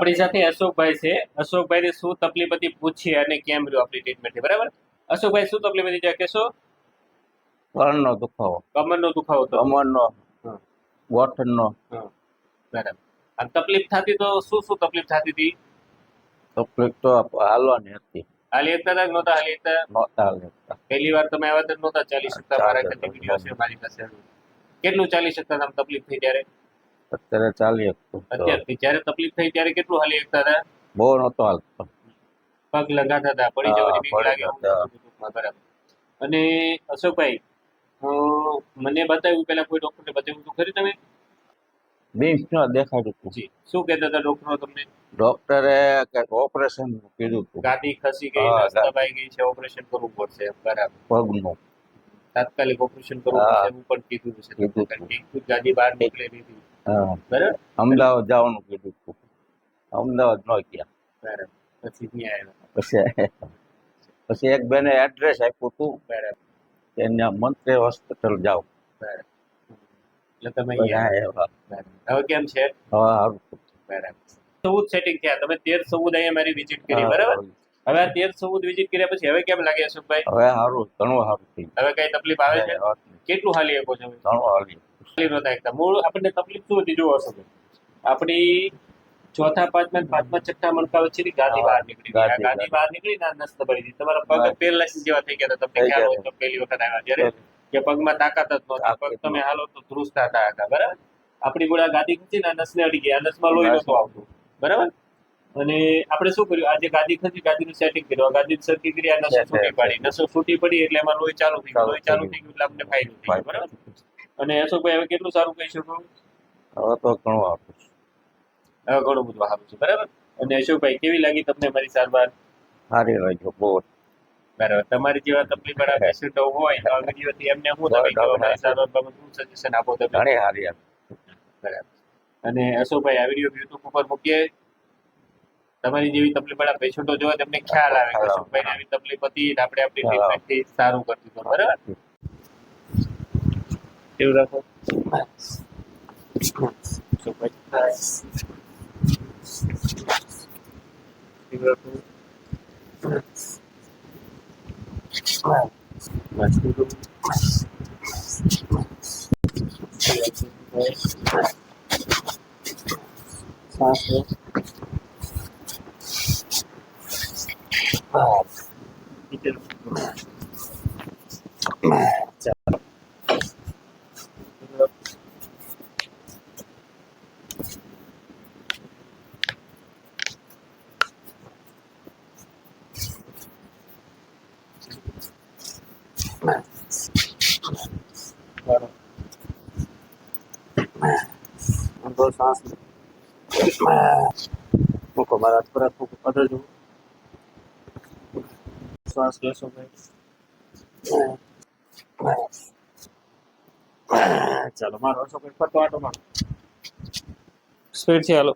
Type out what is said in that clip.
આપણી સાથે અશોકભાઈ છે. અશોકભાઈને શું તકલીફ હતી પૂછીએ અને કેમ રહ્યું આપણી ટ્રીટમેન્ટ બરાબર? અશોકભાઈ શું તકલીફ હતી જરા કહેશો? કળનો દુખાવો. કમરનો દુખાવો તો કમરનો. ગોઠણનો બરાબર. આ તકલીફ થતી તો શું શું તકલીફ થતી હતી? તકલીફ તો હાલવાની હતી. હાલી એકતા હતા નહોતા હાલી એકતા નહોતા હાલતા. પહેલી વાર તમે આવ્યા તો નહોતા ચાલી શકતા મારા ખાતે વીડિયો છે મારી પાસે. કેટલું ચાલી શકતા તમે તકલીફ થઈ ત્યારે? અત્યારે ચાલી શકતું. અત્યારથી જ્યારે તકલીફ થઈ ત્યારે કેટલું હાલી હતા? બહુ નહોતો હાલતો. પગ લગાતા હતા પડી જવાની બીક લાગે અને અશોકભાઈ મને બતાવ્યું પેલા કોઈ ડોક્ટરને બતાવ્યું તો ખરી તમે? બીમ્સ ન દેખાડ્યું હતું. જી. શું કહેતા હતા ડોક્ટરો તમને? ડોક્ટરે ઓપરેશન કીધું હતું. ગાદી ખસી ગઈ દબાઈ ગઈ છે ઓપરેશન કરવું પડશે બરાબર. પગનું. તાત્કાલિક ઓપરેશન કરવું પડશે એવું પણ કીધું છે. કારણ કે ગાદી બહાર નીકળે નહીં બરાબર? અમદાવાદ જવાનું કીધું હતું અમદાવાદ ન ગયા. બરાબર. પછી ત્યાં આવ્યા. પછી પછી એક બેને એડ્રેસ આપ્યું હતું બરાબર. એને મંત્રી હોસ્પિટલ જાઓ. બરાબર. એટલે તમે અહીંયા આવ્યા. હવે કેમ છે? હા સારું. બરાબર. ચૌદ સેટિંગ થયા. તમે તેર ચૌદ અહીંયા મારી વિઝિટ કરી બરાબર? હવે આ તેર ચૌદ વિઝિટ કર્યા પછી હવે કેમ લાગે અશોકભાઈ? હવે સારું ઘણું સારું થયું. હવે કઈ તકલીફ આવે છે? કેટલું હાલી શકો છો? ઘણું હાલી. તકલીફ નતા એકતા. મૂળ આપણને તકલીફ શું હતી જોવો અશોકભાઈ. આપણી ચોથા પાંચમા પાંચમા છઠ્ઠા મણકા વચ્ચેની ગાદી બહાર નીકળી. ગાદી બહાર. નીકળી ના નસ્ત ભરી દીધી તમારા પગ. પેરલાઇસિસ જેવા થઈ ગયા તમને ખ્યાલ હોય તો પહેલી વખત આવ્યા જ્યારે કે પગમાં તાકાત જ નહોતી. પગ તમે હાલો તો ધ્રુસતા હતા બરાબર? આપણી ગોળા ગાદી ખીચી ના નસને અડી ગયા. નસમાં લોહી નહોતું આવતું. બરાબર? અને આપણે શું કર્યું? આજે ગાદી ખસી ગાદીનું સેટિંગ કર્યું. ગાદી સરખી કરી આ નસો ફૂટી છૂટી set. નસો છૂટી પડી એટલે એમાં લોહી ચાલુ થઈ ગયું. લોહી ચાલુ થઈ ગયું એટલે આપણે ફાયદો થઈ બરાબર? અને અશોકભાઈ હવે કેટલું સારું કહી શકો? હવે તો ઘણું આપું છે. હવે ઘણું બધું સારું છે. બરાબર? અને અશોકભાઈ કેવી લાગી તમને મારી સારવાર? સારી લાગ્યો બહુ બરાબર. તમારી જેવા તકલીફ વાળા પેશન્ટો હોય તો આગળ વિડીયોથી એમને હું તમે કહો મારી સારવાર બાબત શું સજેશન આપો તમે ઘણી સારી બરાબર. અને અશોકભાઈ આ વીડિયો યુટ્યુબ ઉપર મૂકીએ. તમારી જેવી તકલીફ વાળા પેશન્ટો જોવે તેમને ખ્યાલ આવે કે અશોકભાઈને આવી તકલીફ હતી ને આપણે આપણી હા. ટ્રીટમેન્ટથી સારું કરતું હતું બરાબર કેવું રાખો અશોકભાઈ કેવું રાખો બસ બીજું? શ્વાસ લો. નીચે લો. ચાલો. શ્વાસ લેશો ભાઈ. ચાલો મારો અશોક ફરતો આટો મારો. સ્પીડ છે હાલો.